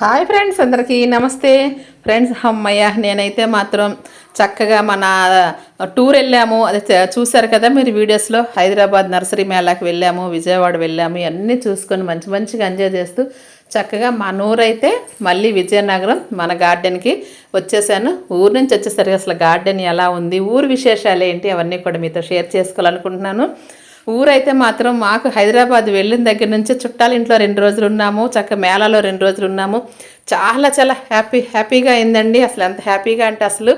Hi friends అందరికీ నమస్తే. Friends అమ్మయ్య నేనైతే మాత్రం చక్కగా మన టూర్ వెళ్ళాము. అది చూశారు కదా మీరు వీడియోస్లో? హైదరాబాద్ నర్సరీ మేళాకి వెళ్ళాము విజయవాడ వెళ్ళాము ఇవన్నీ చూసుకొని మంచి మంచిగా ఎంజాయ్ చేస్తూ చక్కగా మా నూరైతే మళ్ళీ విజయనగరం మన గార్డెన్కి వచ్చేసాను. ఊరు నుంచి వచ్చేసరికి అసలు గార్డెన్ ఎలా ఉంది ఊరు విశేషాలు ఏంటి అవన్నీ కూడా మీతో షేర్ చేసుకోవాలనుకుంటున్నాను. ఊరైతే మాత్రం మాకు హైదరాబాద్ వెళ్ళిన దగ్గర నుంచి చుట్టాలింట్లో రెండు రోజులు ఉన్నాము చక్క మేళాలో రెండు రోజులు ఉన్నాము. చాలా చాలా హ్యాపీ హ్యాపీగా అయిందండి. అసలు ఎంత హ్యాపీగా అంటే అసలు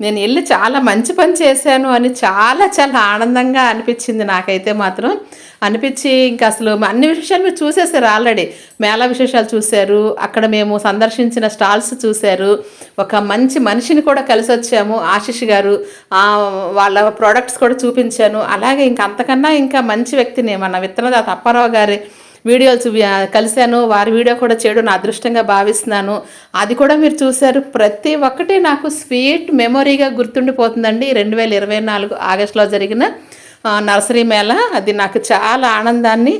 నేను వెళ్ళి చాలా మంచి పని చేశాను అని చాలా చాలా ఆనందంగా అనిపించింది నాకైతే మాత్రం. అనిపించి ఇంకా అసలు అన్ని విశేషాలు మీరు చూసేసారు ఆల్రెడీ మేళా విశేషాలు చూశారు అక్కడ మేము సందర్శించిన స్టాల్స్ చూశారు ఒక మంచి మనిషిని కూడా కలిసి వచ్చాము ఆశిష్ గారు వాళ్ళ ప్రోడక్ట్స్ కూడా చూపించాను. అలాగే ఇంకా అంతకన్నా ఇంకా మంచి వ్యక్తిని మన విత్తనదాత అప్పారావు గారి వీడియోలు చూ కలిశాను. వారి వీడియో కూడా చేయడం నా అదృష్టంగా భావిస్తున్నాను. అది కూడా మీరు చూశారు. ప్రతి ఒక్కటి నాకు స్వీట్ మెమొరీగా గుర్తుండిపోతుందండి. రెండు వేల ఇరవై నాలుగు ఆగస్టులో జరిగిన నర్సరీ మేళ. అది నాకు చాలా ఆనందాన్ని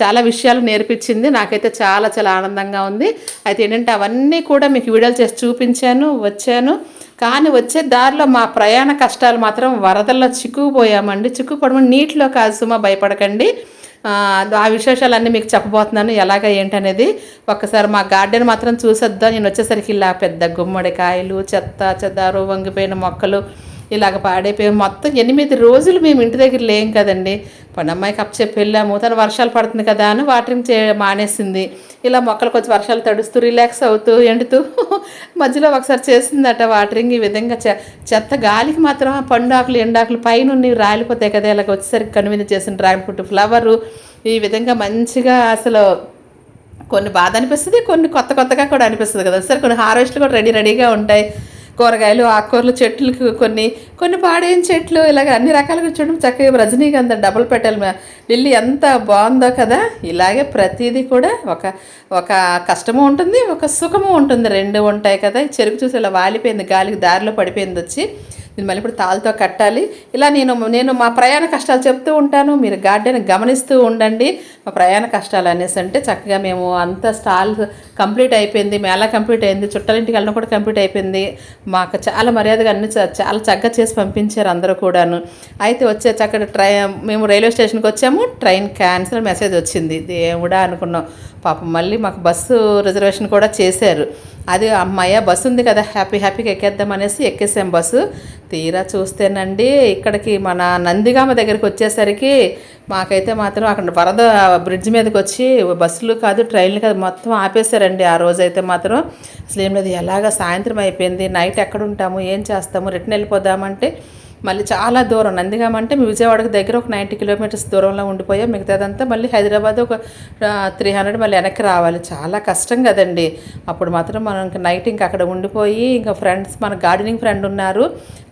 చాలా విషయాలు నేర్పించింది. నాకైతే చాలా చాలా ఆనందంగా ఉంది. అయితే ఏంటంటే అవన్నీ కూడా మీకు వీడియోలు చేసి చూపించాను వచ్చాను. కానీ వచ్చే దారిలో మా ప్రయాణ కష్టాలు మాత్రం వరదల్లో చిక్కుకుపోయామండి. చిక్కుపోవడం నీటిలో కాదు సుమా భయపడకండి. ఆ, విశేషాలన్నీ మీకు చెప్పబోతున్నాను. ఎలాగ ఏంటనేది ఒక్కసారి మా గార్డెన్ మాత్రం చూసొద్దా? నేను వచ్చేసరికి ఇలా పెద్ద గుమ్మడికాయలు చెత్త చెదారు వంగిపోయిన మొక్కలు ఇలాగ పాడైపోయి. మొత్తం ఎనిమిది రోజులు మేము ఇంటి దగ్గర లేం కదండి. పొన్నమ్మాయికి అప్ చెప్పి వెళ్ళాము. తను వర్షాలు పడుతుంది కదా అని వాటరింగ్ చే మానేసింది. ఇలా మొక్కలు కొంచెం వర్షాలు తడుస్తూ రిలాక్స్ అవుతూ ఎండుతూ మధ్యలో ఒకసారి చేసిందట వాటరింగ్. ఈ విధంగా చె చెత్త గాలికి మాత్రం ఆ పండు ఆకులు ఎండాకులు పైన రాలిపోతాయి కదా. ఇలాగ వచ్చేసరికి కనువిందు చేసిన డ్రాగన్ ఫ్రూట్ ఫ్లవరు. ఈ విధంగా మంచిగా అసలు కొన్ని బాధ అనిపిస్తుంది కొన్ని కొత్త కొత్తగా కూడా అనిపిస్తుంది కదా. సరే కొన్ని హార్వెస్ట్లు కూడా రెడీ రెడీగా ఉంటాయి. కూరగాయలు ఆకుకూరలు చెట్లకు కొన్ని కొన్ని పాడైన చెట్లు ఇలాగ అన్ని రకాలుగా చూడడం చక్కగా రజనీగంధ డబుల్ పెటల్ లిల్లీ ఎంత బాగుందో కదా? ఇలాగే ప్రతిదీ కూడా ఒక ఒక కష్టము ఉంటుంది ఒక సుఖము ఉంటుంది. రెండు ఉంటాయి కదా? చెరుకు చూసి ఇలా వాలిపోయింది గాలికి దారిలో పడిపోయింది వచ్చి. నేను మళ్ళీ ఇప్పుడు తాళ్ళతో కట్టాలి. ఇలా నేను నేను మా ప్రయాణ కష్టాలు చెప్తూ ఉంటాను. మీరు గార్డెన్ గమనిస్తూ ఉండండి. మా ప్రయాణ కష్టాలు అనేసి అంటే చక్కగా మేము అంత స్టాల్ కంప్లీట్ అయిపోయింది. మేళా కంప్లీట్ అయింది. చుట్టాలింటికి వెళ్ళడం కూడా కంప్లీట్ అయిపోయింది. మాకు చాలా మర్యాదగా అన్ని చ- చాలా చక్కగా చేసి పంపించారు అందరూ కూడాను. అయితే వచ్చే చక్కటి ట్రై మేము రైల్వే స్టేషన్కి వచ్చాము. ట్రైన్ క్యాన్సిల్ మెసేజ్ వచ్చింది. దేవుడా అనుకున్నాం. పాపం మళ్ళీ మాకు బస్సు రిజర్వేషన్ కూడా చేశారు. అది అమ్మాయ బస్సు ఉంది కదా హ్యాపీ హ్యాపీగా ఎక్కేద్దాం అనేసి ఎక్కేసాం బస్సు. తీరా చూస్తేనండి ఇక్కడికి మన నందిగామ దగ్గరికి వచ్చేసరికి మాకైతే మాత్రం అక్కడ వరద బ్రిడ్జ్ మీదకి వచ్చి బస్సులు కాదు ట్రైన్లు కాదు మొత్తం ఆపేశారండి. ఆ రోజైతే మాత్రం అసలు ఏం లేదు ఎలాగ సాయంత్రం అయిపోయింది నైట్ ఎక్కడ ఉంటాము ఏం చేస్తాము రిటర్న్ వెళ్ళిపోదామంటే మళ్ళీ చాలా దూరం. నందిగామ అంటే మేము విజయవాడకు దగ్గర ఒక నైంటీ కిలోమీటర్స్ దూరంలో ఉండిపోయాం. మిగతాదంతా మళ్ళీ హైదరాబాద్ ఒక త్రీ హండ్రెడ్ మళ్ళీ వెనక్కి రావాలి. చాలా కష్టం కదండి. అప్పుడు మాత్రం మనం ఇంకా నైట్ ఇంకా అక్కడ ఉండిపోయి ఇంకా ఫ్రెండ్స్ మన గార్డెనింగ్ ఫ్రెండ్ ఉన్నారు.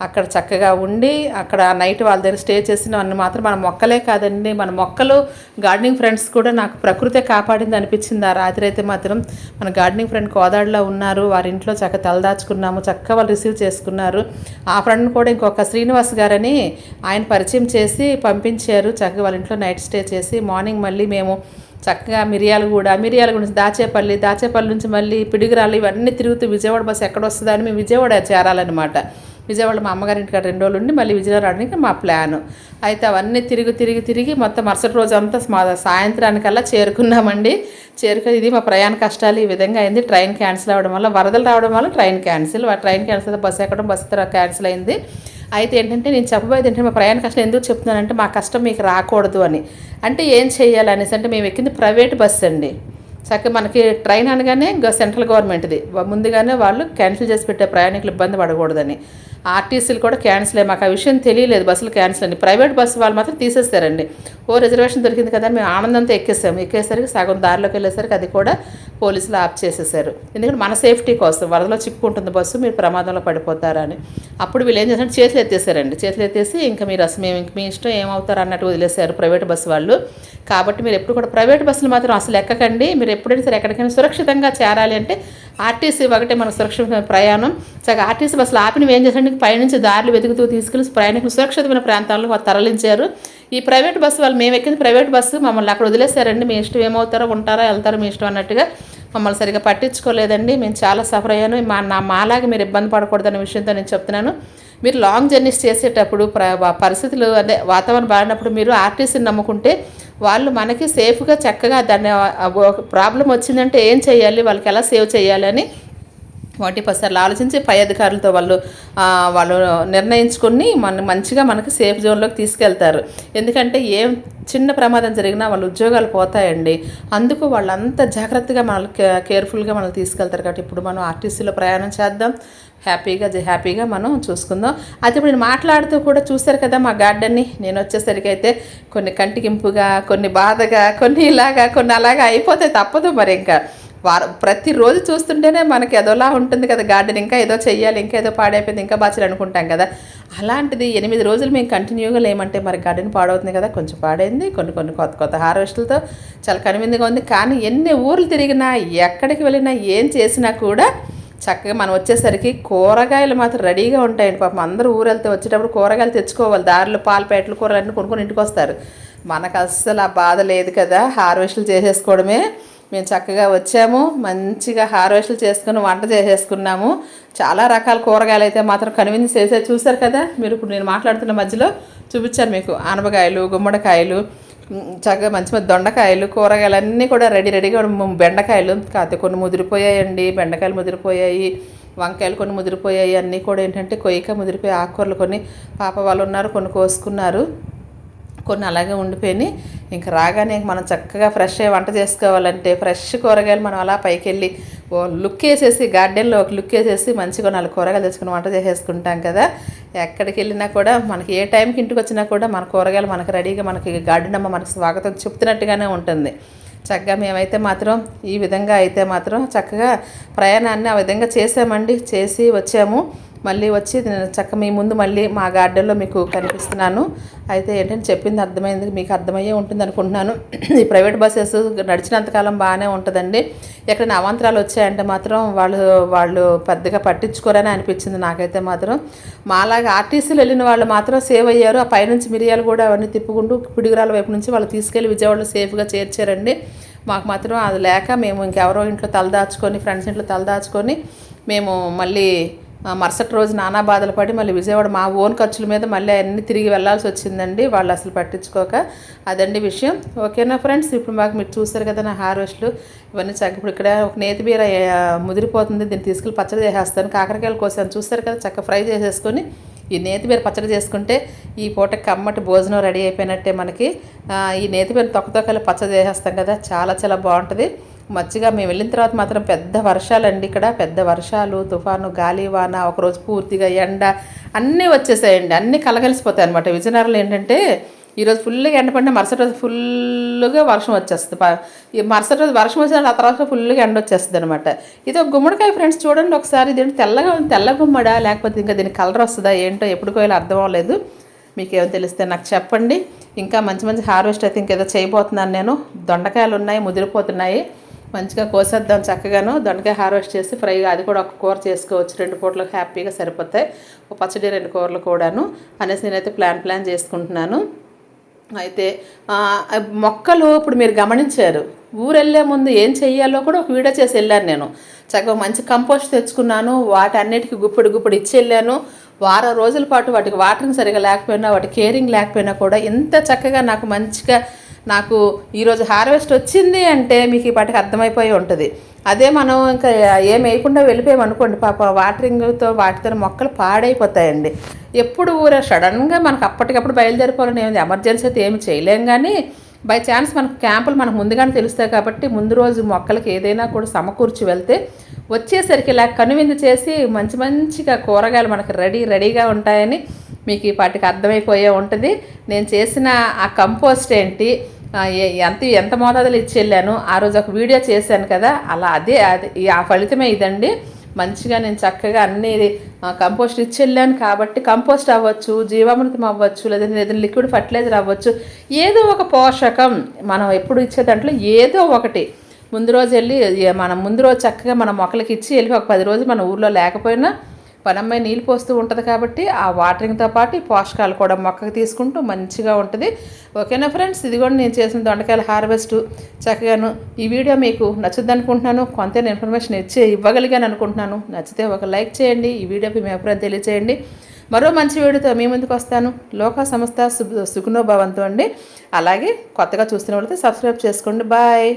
అక్కడ చక్కగా ఉండి అక్కడ నైట్ వాళ్ళ దగ్గర స్టే చేసిన అన్ని మాత్రం మన మొక్కలే కాదండి. మన మొక్కలు గార్డెనింగ్ ఫ్రెండ్స్ కూడా నాకు ప్రకృతే కాపాడింది అనిపించింది. ఆ రాత్రి అయితే మాత్రం మన గార్డెనింగ్ ఫ్రెండ్ కోదాడలో ఉన్నారు. వారి ఇంట్లో చక్కగా తలదాచుకున్నాము. చక్కగా వాళ్ళు రిసీవ్ చేసుకున్నారు. ఆ ఫ్రెండ్ కూడా ఇంకొక శ్రీనివాస్ గారని ఆయన పరిచయం చేసి పంపించారు. చక్కగా వాళ్ళ ఇంట్లో నైట్ స్టే చేసి మార్నింగ్ మళ్ళీ మేము చక్కగా మిరియాలగూడ మిరియాలగూడ నుంచి దాచేపల్లి దాచేపల్లి నుంచి మళ్ళీ పిడుగురాళ్ళు ఇవన్నీ తిరుగుతూ విజయవాడ బస్సు ఎక్కడ వస్తుందా అని మేము విజయవాడ చేరాలన్నమాట. విజయవాడ మా అమ్మగారి ఇంటికాడ రెండు రోజులు ఉండి మళ్ళీ విజయవాడ రావడానికి మా ప్లాన్. అయితే అవన్నీ తిరిగి తిరిగి తిరిగి మొత్తం మరుసటి రోజు అంతా మా సాయంత్రానికల్లా చేరుకున్నామండి. చేరుకుని ఇది మా ప్రయాణ కష్టాలు ఈ విధంగా అయింది. ట్రైన్ క్యాన్సిల్ అవ్వడం వల్ల వరదలు రావడం వల్ల train cancel. Train cancel bus ఎక్కడం బస్సు తర్వాత క్యాన్సిల్ అయింది. అయితే ఏంటంటే నేను చెప్పబోయేది ఏంటంటే మా ప్రయాణ కష్టం ఎందుకు చెప్తున్నానంటే మా కష్టం మీకు రాకూడదు అని. అంటే ఏం చేయాలి అనేసి అంటే మేము ఎక్కింది ప్రైవేట్ బస్సు అండి. చక్కగా మనకి ట్రైన్ అనగానే సెంట్రల్ గవర్నమెంట్ది. ముందుగానే వాళ్ళు క్యాన్సిల్ చేసి పెట్టే ప్రయాణికులు ఇబ్బంది పడకూడదని. ఆర్టీసీలు కూడా క్యాన్సిల్ అయ్యి మాకు ఆ విషయం తెలియలేదు బస్సులు క్యాన్సిల్ అని. ప్రైవేట్ బస్సు వాళ్ళు మాత్రం తీసేస్తారండి ఓ రిజర్వేషన్ దొరికింది కదా మేము ఆనందంతో ఎక్కేసాము. ఎక్కేసరికి సగం దారిలోకి వెళ్ళేసరికి అది కూడా పోలీసులు ఆప్ చేసేసారు ఎందుకంటే మన సేఫ్టీ కోసం వరదలో చిక్కుకుంటుంది బస్సు మీరు ప్రమాదంలో పడిపోతారని. అప్పుడు వీళ్ళు ఏం చేశారంటే చేతులు ఎత్తేసారండి. చేతులు ఎత్తేసి ఇంకా మీరు అసలు మేము ఇంక మీ ఇష్టం ఏమవుతారు అన్నట్టు వదిలేశారు ప్రైవేట్ బస్సు వాళ్ళు. కాబట్టి మీరు ఎప్పుడు కూడా ప్రైవేట్ బస్సులు మాత్రం అసలు ఎక్కకండి. మీరు ఎప్పుడైనా సరే ఎక్కడికైనా సురక్షితంగా చేరాలి అంటే ఆర్టీసీ ఒకటే మన సురక్షితమైన ప్రయాణం. చక్కగా ఆర్టీసీ బస్సులు ఆపినవి ఏం చేశారంటే పైనుంచి దారులు వెతుకుతూ తీసుకెళ్ళి ప్రయాణికులు సురక్షితమైన ప్రాంతాల్లో తరలించారు. ఈ ప్రైవేట్ బస్సు వాళ్ళు మేము ఎక్కింది ప్రైవేట్ బస్సు మమ్మల్ని అక్కడ వదిలేశారండి. మీ ఇష్టం ఏమవుతారో ఉంటారో వెళ్తారో మీ ఇష్టం అన్నట్టుగా మమ్మల్ని సరిగా పట్టించుకోలేదండి. మేము చాలా సఫర్ అయ్యాను. మా నా మాలాగా మీరు ఇబ్బంది పడకూడదనే విషయంతో నేను చెప్తున్నాను. మీరు లాంగ్ జర్నీస్ చేసేటప్పుడు ప్ర పరిస్థితులు అదే వాతావరణం బాగున్నప్పుడు మీరు ఆర్టీసీని నమ్ముకుంటే వాళ్ళు మనకి సేఫ్గా చక్కగా దాన్ని ప్రాబ్లం వచ్చిందంటే ఏం చేయాలి? వాళ్ళకి ఎలా సేవ్ చేయాలని వాటి పసార్లు ఆలోచించి పై అధికారులతో వాళ్ళు వాళ్ళు నిర్ణయించుకొని మన మంచిగా మనకి సేఫ్ జోన్లోకి తీసుకెళ్తారు. ఎందుకంటే ఏం చిన్న ప్రమాదం జరిగినా వాళ్ళ ఉద్యోగాలు పోతాయండి. అందుకు వాళ్ళంత జాగ్రత్తగా మనల్ని కేర్ఫుల్గా మనల్ని తీసుకెళ్తారు కాబట్టి ఇప్పుడు మనం ఆర్టీసీలో ప్రయాణం చేద్దాం. హ్యాపీగా హ్యాపీగా మనం చూసుకుందాం. అయితే ఇప్పుడు నేను మాట్లాడుతూ కూడా చూశారు కదా మా గార్డెన్ని నేను వచ్చేసరికి అయితే కొన్ని కంటికింపుగా కొన్ని బాధగా కొన్ని ఇలాగా కొన్ని అలాగా అయిపోతే తప్పదు మరి ఇంకా. వారు ప్రతిరోజు చూస్తుంటేనే మనకి ఎదోలా ఉంటుంది కదా గార్డెన్ ఇంకా ఏదో చెయ్యాలి ఇంకా ఏదో పాడైపోయింది ఇంకా బాగా అనుకుంటాం కదా. అలాంటిది ఎనిమిది రోజులు మేము కంటిన్యూగా లేమంటే మరి గార్డెన్ పాడవుతుంది కదా కొంచెం పాడైంది కొన్ని కొన్ని కొత్త కొత్త హార్వెస్టులతో చాలా కనువిందుగా ఉంది. కానీ ఎన్ని ఊర్లు తిరిగినా ఎక్కడికి వెళ్ళినా ఏం చేసినా కూడా చక్కగా మనం వచ్చేసరికి కూరగాయలు మాత్రం రెడీగా ఉంటాయండి పాపం. అందరూ ఊరెళ్తే వచ్చేటప్పుడు కూరగాయలు తెచ్చుకోవాలి. దారిలో పాలు పేటలు కూరలు అన్నీ కొనుక్కొని ఇంటికి వస్తారు. మనకు అస్సలు ఆ బాధ లేదు కదా హార్వెస్టులు చేసేసుకోవడమే. మేము చక్కగా వచ్చాము మంచిగా హార్వెస్ట్లు చేసుకుని వంట చేసేసుకున్నాము. చాలా రకాల కూరగాయలు అయితే మాత్రం కన్విన్స్ చేసే చూశారు కదా? మీరు ఇప్పుడు నేను మాట్లాడుతున్న మధ్యలో చూపించాను మీకు. ఆనపకాయలు గుమ్మడికాయలు చక్కగా మంచి మంచి దొండకాయలు కూరగాయలు అన్నీ కూడా రెడీ రెడీగా బెండకాయలు. కాకపోతే కొన్ని ముదిరిపోయాయండి. బెండకాయలు ముదిరిపోయాయి వంకాయలు కొన్ని ముదిరిపోయాయి. అన్నీ కూడా ఏంటంటే కొయ్యక ముదిరిపోయి ఆకుకూరలు కొన్ని పాప వాళ్ళు ఉన్నారు కొన్ని కోసుకున్నారు. కొన్ని అలాగే ఉండిపోయినాయి. ఇంకా రాగానే మనం చక్కగా ఫ్రెష్ అయ్యి వంట చేసుకోవాలంటే ఫ్రెష్ కూరగాయలు మనం అలా పైకి వెళ్ళి ఓ లుక్ వేసేసి గార్డెన్లో ఒక లుక్ వేసేసి మంచిగా నాలుగు కూరగాయలు తెచ్చుకుని వంట చేసేసుకుంటాం కదా. ఎక్కడికి వెళ్ళినా కూడా మనకి ఏ టైంకి ఇంటికి వచ్చినా కూడా మన కూరగాయలు మనకి రెడీగా మనకి గార్డెన్ అమ్మ మనకి స్వాగతం చెప్తున్నట్టుగానే ఉంటుంది. చక్కగా మేమైతే మాత్రం ఈ విధంగా అయితే మాత్రం చక్కగా ప్రయాణాన్ని ఆ విధంగా చేసామండి. చేసి వచ్చాము. మళ్ళీ వచ్చి చక్క మీ ముందు మళ్ళీ మా గార్డెన్లో మీకు కనిపిస్తున్నాను. అయితే ఏంటంటే చెప్పింది అర్థమైంది మీకు అర్థమయ్యే ఉంటుంది అనుకుంటున్నాను. ఈ ప్రైవేట్ బస్సెస్ నడిచినంతకాలం బాగానే ఉంటుందండి. ఎక్కడైనా అవాంతరాలు వచ్చాయంటే మాత్రం వాళ్ళు వాళ్ళు పెద్దగా పట్టించుకోరని అనిపించింది నాకైతే మాత్రం. మాలాగా ఆర్టీసీలు వెళ్ళిన వాళ్ళు మాత్రం సేవ్ అయ్యారు. ఆ పైనుంచి మిరియాలు కూడా అవన్నీ తిప్పుకుంటూ పిడుగురాల వైపు నుంచి వాళ్ళు తీసుకెళ్ళి విజయవాడలో సేఫ్గా చేర్చారండి. మాకు మాత్రం అది లేక మేము ఇంకెవరో ఇంట్లో తలదాచుకొని ఫ్రెండ్స్ ఇంట్లో తలదాచుకొని మేము మళ్ళీ మరుసటి రోజు నానా బాధలు పడి మళ్ళీ విజయవాడ మా ఓన్ ఖర్చుల మీద మళ్ళీ అన్నీ తిరిగి వెళ్ళాల్సి వచ్చిందండి. వాళ్ళు అసలు పట్టించుకోక అదండి విషయం. ఓకేనా ఫ్రెండ్స్? ఇప్పుడు మాకు మీరు చూస్తారు కదా నా హార్వెస్ట్లు. ఇవన్నీ చక్క ఇప్పుడు ఇక్కడ ఒక నేతి బీర ముదిరిపోతుంది. దీన్ని తీసుకెళ్ళి పచ్చడి చేసేస్తాను. కాకరకాయలు కోసాను. చూస్తారు కదా? చక్క ఫ్రై చేసేసుకొని ఈ నేతిబీర పచ్చడి చేసుకుంటే ఈ పూట కమ్మటి భోజనం రెడీ అయిపోయినట్టే మనకి. ఈ నేతి తొక్కతొక్కలు పచ్చడి చేసేస్తాం కదా? చాలా చాలా బాగుంటుంది. మచ్చిగా మేము వెళ్ళిన తర్వాత మాత్రం పెద్ద వర్షాలండి ఇక్కడ. పెద్ద వర్షాలు తుఫాను గాలి వాన ఒకరోజు పూర్తిగా ఎండ అన్నీ వచ్చేసాయండి. అన్నీ కలగలిసిపోతాయి అనమాట విజయనగరంలో ఏంటంటే ఈరోజు ఫుల్గా ఎండ పడిన మరుసటి రోజు ఫుల్గా వర్షం వచ్చేస్తుంది. మరుసటి రోజు వర్షం వచ్చిన ఆ తర్వాత ఫుల్గా ఎండ వచ్చేస్తుంది అనమాట ఇది ఒక గుమ్మడికాయ ఫ్రెండ్స్ చూడండి ఒకసారి దీని తెల్లగా తెల్ల గుమ్మడా లేకపోతే ఇంకా దీని కలర్ వస్తుందా ఏంటో ఎప్పుడు అర్థం అవ్వలేదు. మీకు ఏమో తెలిస్తే నాకు చెప్పండి. ఇంకా మంచి మంచి హార్వెస్ట్ అయితే ఇంకేదో చేయబోతున్నాను నేను. దొండకాయలు ఉన్నాయి ముదిరిపోతున్నాయి. మంచిగా కోసేద్దాం చక్కగాను. దొండకాయ హార్వెస్ట్ చేసి ఫ్రైగా అది కూడా ఒక కూర చేసుకోవచ్చు. రెండు పూటలకు హ్యాపీగా సరిపోతాయి. ఒక పచ్చడి రెండు కూరలు కూడాను అనేసి నేనైతే ప్లాన్ ప్లాన్ చేసుకుంటున్నాను. అయితే మొక్కలు ఇప్పుడు మీరు గమనించారు. ఊరెళ్ళే ముందు ఏం చెయ్యాలో కూడా ఒక వీడియో చేసి వెళ్ళాను నేను. చక్కగా మంచి కంపోస్ట్ తెచ్చుకున్నాను. వాటన్నిటికి గుప్పుడు గుప్పిడి గుప్పిడి ఇచ్చి వెళ్ళాను. వారం రోజుల పాటు వాటికి వాటరింగ్ సరిగా లేకపోయినా వాటి కేరింగ్ లేకపోయినా కూడా ఇంత చక్కగా నాకు మంచిగా నాకు ఈరోజు హార్వెస్ట్ వచ్చింది అంటే మీకు ఇప్పటికి అర్థమైపోయి ఉంటుంది. అదే మనం ఇంకా ఏం వేయకుండా వెళ్ళిపోయామనుకోండి పాప వాటరింగ్తో వాటితో మొక్కలు పాడైపోతాయండి. ఎప్పుడు ఊరే సడన్గా మనకు అప్పటికప్పుడు బయలుదేరిపోవాలని ఏమి ఎమర్జెన్సీ అయితే ఏమి చేయలేం కానీ బై ఛాన్స్ మనకు క్యాంపులు మనకు ముందుగానే తెలుస్తాయి కాబట్టి ముందు రోజు మొక్కలకి ఏదైనా కూడా సమకూర్చి వెళ్తే వచ్చేసరికి ఇలా కనువిందు చేసి మంచి మంచిగా కూరగాయలు మనకి రెడీ రెడీగా ఉంటాయని మీకు ఈ పాటికి అర్థమైపోయే ఉంటుంది. నేను చేసిన ఆ కంపోస్ట్ ఏంటి ఎంత ఎంత మోతాదులో ఇచ్చి వెళ్ళాను ఆ రోజు ఒక వీడియో చేశాను కదా అలా అదే అది ఆ ఫలితమే ఇదండి. మంచిగా నేను చక్కగా అన్ని కంపోస్ట్ ఇచ్చి వెళ్ళాను కాబట్టి కంపోస్ట్ అవ్వచ్చు జీవామృతం అవ్వచ్చు లేదంటే ఏదైనా లిక్విడ్ ఫర్టిలైజర్ అవ్వచ్చు ఏదో ఒక పోషకం మనం ఎప్పుడు ఇచ్చే దాంట్లో ఏదో ఒకటి. ముందు రోజు వెళ్ళి మనం ముందు రోజు చక్కగా మన మొక్కలకి ఇచ్చి వెళ్ళి ఒక పది రోజులు మన ఊర్లో లేకపోయినా పనమ్మాయి నీళ్ళు పోస్తూ ఉంటుంది కాబట్టి ఆ వాటరింగ్తో పాటు ఈ పోషకాలు కూడా మొక్కకు తీసుకుంటూ మంచిగా ఉంటుంది. ఓకేనా ఫ్రెండ్స్? ఇది కూడా నేను చేసిన దొండకాయల హార్వెస్ట్. చక్కగాను ఈ వీడియో మీకు నచ్చుద్ది అనుకుంటున్నాను. కొంత ఇన్ఫర్మేషన్ ఇచ్చే ఇవ్వగలిగాను అనుకుంటున్నాను. నచ్చితే ఒక లైక్ చేయండి. ఈ వీడియోకి మీ అభిప్రాయం తెలియచేయండి. మరో మంచి వీడియోతో మీ ముందుకు వస్తాను. లోక సంస్థ సుఖనోభావంతో అండి. అలాగే కొత్తగా చూస్తున్న వాళ్ళతో సబ్స్క్రైబ్ చేసుకోండి. బాయ్.